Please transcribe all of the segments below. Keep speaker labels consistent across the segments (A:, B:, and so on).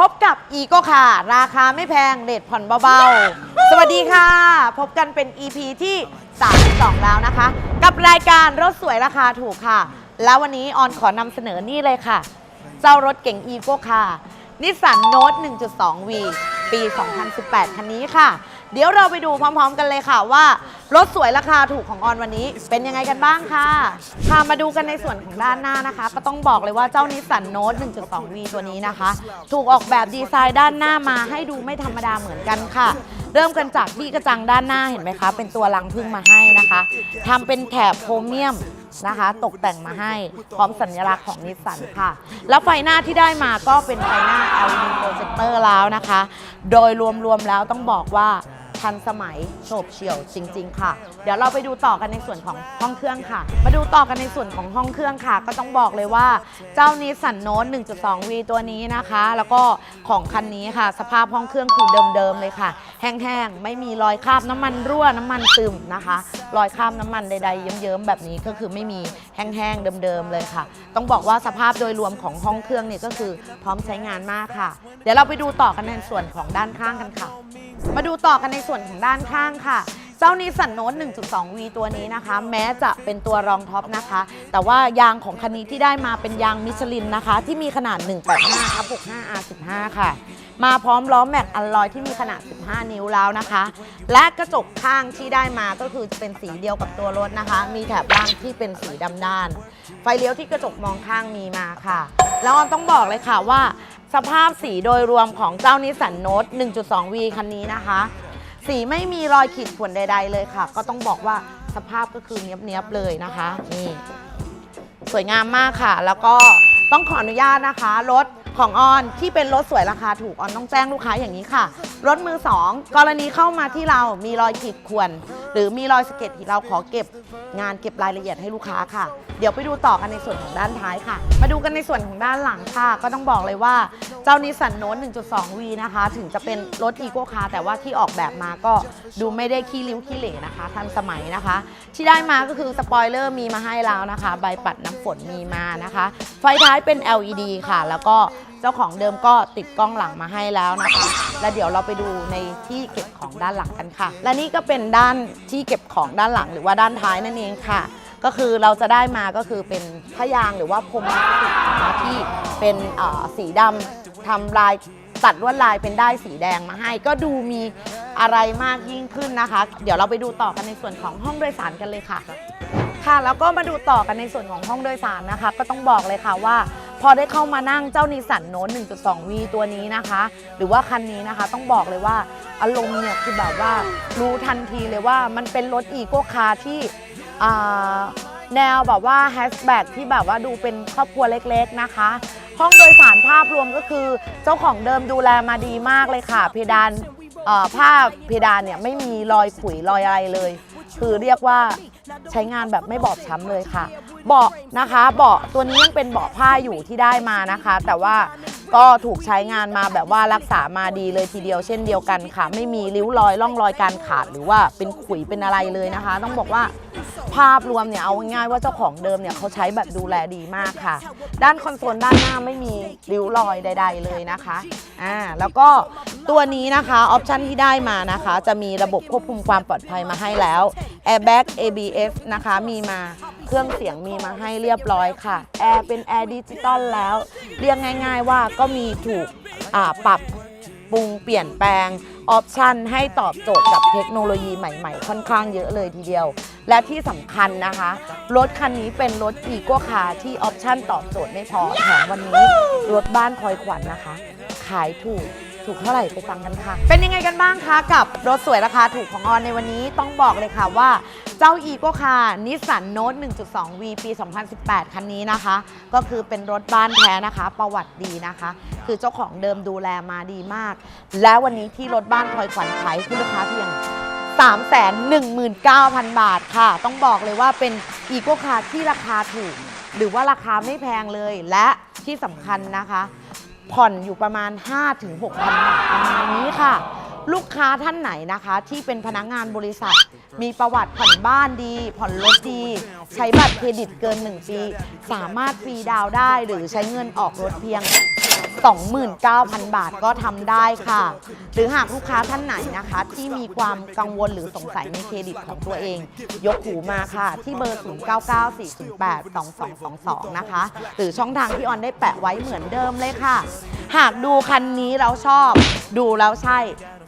A: พบกับอีโกค่ะ ราคาไม่แพงเด็ดผ่อนเบาๆ สวัสดีค่ะ พบกันเป็น EP ที่ 32 แล้วนะคะ กับรายการรถสวยราคาถูกค่ะ แล้ววันนี้ออนขอนำเสนอนี่เลยค่ะ เจ้ารถเก่งอีโกค่ะนิสสันโนต 1.2V ปี 2018 คันนี้ค่ะ เดี๋ยวเราไปดูพร้อมๆกันเลยค่ะว่า รถสวยราคาถูกของออนวันนี้ เป็นยังไงกันบ้างค่ะค่ะมาดูกันในส่วนของด้านหน้านะคะ ก็ต้องบอกเลยว่าเจ้านิสสันโน้ต 1.2V ตัวนี้นะคะ ถูกออกแบบดีไซน์ด้านหน้ามาให้ดูไม่ธรรมดาเหมือนกันค่ะ เริ่มกันจากที่กระจังด้านหน้าเห็นไหมคะ เป็นตัวรังพึ่งมาให้นะคะทำเป็นแถบโครเมียมนะคะ ตกแต่งมาให้พร้อมสัญลักษณ์ของนิสสันค่ะ แล้วไฟหน้าที่ได้มาก็เป็นไฟหน้า LED projector แล้วนะคะ โดยรวมๆแล้วต้องบอกว่า ทันสมัยโฉบเฉี่ยวจริง ๆ ค่ะ เดี๋ยวเราไปดูต่อกันในส่วนของห้องเครื่องค่ะ มาดูต่อกันในส่วนของห้องเครื่องค่ะ ก็ต้องบอกเลยว่าเจ้านิสสันโนต 1.2V ตัวนี้นะคะ แล้วก็ของคันนี้ค่ะ สภาพห้องเครื่องคือเดิมๆเลยค่ะ แห้งๆ ไม่มีรอยคราบน้ำมันรั่วน้ำมันซึมนะคะ รอยคราบน้ำมันใดๆเยิ้มๆแบบนี้ก็คือไม่มีแห้งๆเดิมๆเลยค่ะ ต้องบอกว่าสภาพโดยรวมของห้องเครื่องเนี่ยก็คือพร้อมใช้งานมากค่ะ เดี๋ยวเราไปดูต่อกันในส่วนของด้านข้างกันค่ะ มาดูต่อกันในส่วนของด้านข้างค่ะ เจ้านิสสันโนต 1.2V ตัวนี้นะคะ แม้จะเป็นตัวรองท็อปนะคะ แต่ว่ายางของคันนี้ที่ได้มาเป็นยางมิชลินนะคะ ที่มีขนาด 185ครับ65 R15 ค่ะ มาพร้อมล้อแม็กอัลลอยที่มีขนาด 15 นิ้วแล้วนะคะ และกระจกข้างที่ได้มาก็คือเป็นสีเดียวกับตัวรถนะคะ มีแถบล่างที่เป็นสีดำด้าน ไฟเลี้ยวที่กระจกมองข้างมีมาค่ะ แล้วออนต้องบอกเลยค่ะว่า สภาพสีโดยรวมของเจ้านิสสันโนต 1.2V คันนี้นะคะ สีไม่มีรอยขีดข่วนใด ๆ เลยค่ะ ก็ต้องบอกว่าสภาพก็คือเนี้ยบๆเลยนะคะนี่สวยงามมากค่ะ แล้วก็ต้องขออนุญาตนะคะรถของออนที่เป็นรถสวยราคาถูกออนต้องแจ้งลูกค้าอย่างนี้ค่ะ รถมือสองกรณีเข้ามาที่เรามีรอยขีดข่วน หรือมีรอยสะเก็ดที่เราขอเก็บงานเก็บรายละเอียดให้ลูกค้าค่ะ เดี๋ยวไปดูต่อกันในส่วนของด้านท้ายค่ะ มาดูกันในส่วนของด้านหลังค่ะ ก็ต้องบอกเลยว่าเจ้านิสสันโน้ต 1.2V นะคะ ถึงจะเป็นรถอีโก้คาร์แต่ว่าที่ออกแบบมาก็ดูไม่ได้ขี้ริ้วขี้เหร่นะคะ ทันสมัยนะคะ ที่ได้มาก็คือสปอยเลอร์มีมาให้แล้วนะคะ ใบปัดน้ำฝนมีมานะคะ ไฟท้ายเป็น LED ค่ะ แล้วก็เจ้าของเดิมก็ติดกล้องหลังมาให้แล้วนะคะ แล้วเดี๋ยวเราไปดูในที่เก็บของด้านหลังกันค่ะ และนี่ก็เป็นด้านที่เก็บของด้านหลังหรือว่าด้านท้ายนั่นเองค่ะ ก็คือเราจะได้มาก็คือเป็นผ้ายางหรือว่าพรมพลาสติกนะคะที่เป็นสีดำทำลายตัดลวดลายเป็นได้สีแดงมาให้ ก็ดูมีอะไรมากยิ่งขึ้นนะคะ เดี๋ยวเราไปดูต่อกันในส่วนของห้องโดยสารกันเลยค่ะ ค่ะแล้วก็มาดูต่อกันในส่วนของห้องโดยสารนะคะ ก็ต้องบอกเลยค่ะว่า พอได้เข้ามานั่งเจ้านิสันโน้ต 1.2V ตัวนี้นะคะ หรือว่าคันนี้นะคะต้องบอกเลยว่าอารมณ์เนี่ยคือแบบว่ารู้ทันทีเลยว่ามันเป็นรถอีโก้คาร์ที่แนวแบบว่าแฮชแบ็กที่แบบว่าดูเป็นครอบครัวเล็กๆนะคะ ห้องโดยสารภาพรวมก็คือเจ้าของเดิมดูแลมาดีมากเลยค่ะ เพดานผ้าเพดานเนี่ยไม่มีรอยขุยรอยอะไรเลย คือเรียกว่าใช้งานแบบไม่บอบช้ำเลยค่ะ เบาะนะคะ เบาะตัวนี้ยังเป็นเบาะผ้าอยู่ที่ได้มานะคะ แต่ว่าก็ถูกใช้งานมาแบบว่ารักษามาดีเลยทีเดียวเช่นเดียวกันค่ะ ไม่มีริ้วรอยร่องรอยการขาดหรือว่าเป็นขุยเป็นอะไรเลยนะคะ ต้องบอกว่าภาพรวมเนี่ยเอาง่ายๆว่าเจ้าของเดิมเนี่ยเขาใช้แบบดูแลดีมากค่ะ ด้านคอนโซลด้านหน้าไม่มีริ้วรอยใด ๆ เลยนะคะอ่าแล้วก็ตัวนี้นะคะออปชันที่ได้มานะคะ จะมีระบบควบคุมความปลอดภัยมาให้แล้ว Airbag ABS นะคะมีมา เครื่องเสียงมีมาให้เรียบร้อยค่ะ แอร์เป็นแอร์ดิจิตอลแล้ว เรียกง่าย ๆว่าก็มีถูกปรับปรุงเปลี่ยนแปลงออปชันให้ตอบโจทย์กับเทคโนโลยีใหม่ๆ ค่อนข้างเยอะเลยทีเดียว และที่สำคัญนะคะ รถคันนี้เป็นรถอีโก้คาร์ที่ออปชันตอบโจทย์ไม่พอแถมวันนี้รถบ้านพลอยขวัญนะคะ ขายถูก ถูกเท่าไหร่ไปฟังกันค่ะ เป็นยังไงกันบ้างคะกับรถสวยราคาถูกของออนในวันนี้ต้องบอกเลยค่ะว่าเจ้าอีโก้คาร์นิสสันโนต 1.2V ปี 2018 คันนี้นะคะ ก็คือเป็นรถบ้านแท้นะคะ ประวัติดีนะคะ คือเจ้าของเดิมดูแลมาดีมาก และวันนี้ที่รถบ้านพลอยขวัญขายคุณลูกค้าเพียง 319,000 บาทค่ะ ต้องบอกเลยว่าเป็นอีโก้คาร์ที่ราคาถูก หรือว่าราคาไม่แพงเลยและที่สำคัญนะคะ ผ่อนอยู่ประมาณ 5-6,000 บาทประมาณนี้ค่ะ ลูกค้าท่านไหนนะคะ ที่เป็นพนักงานบริษัท มีประวัติผ่อนบ้านดี ผ่อนรถดี ใช้บัตรเครดิตเกิน 1 ปี สามารถฟรีดาวได้หรือใช้เงินออกรถเพียง 29,000 บาทก็ทำได้ค่ะ หรือหากลูกค้าท่านไหนนะคะ ที่มีความกังวลหรือสงสัยในเครดิตของตัวเอง ยกหูมาค่ะ ที่เบอร์ 0994082222 นะคะ หรือช่องทางที่ออนได้แปะไว้เหมือนเดิมเลยค่ะ หากดูคันนี้แล้วชอบ ดูแล้วใช่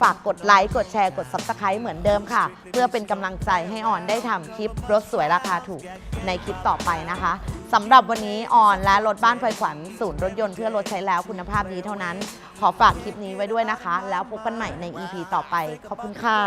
A: ฝากกดไลค์กดแชร์กด Subscribe เหมือนเดิมค่ะ เพื่อเป็นกำลังใจให้ออนได้ทำคลิปรถสวยราคาถูกในคลิปต่อไปนะคะสำหรับวันนี้ออนและรถบ้านไฟขวัญศูนย์รถยนต์เพื่อรถใช้แล้วคุณภาพดีเท่านั้น ขอฝากคลิปนี้ไว้ด้วยนะคะ แล้วพบกันใหม่ใน EP ต่อไป ขอบคุณค่ะ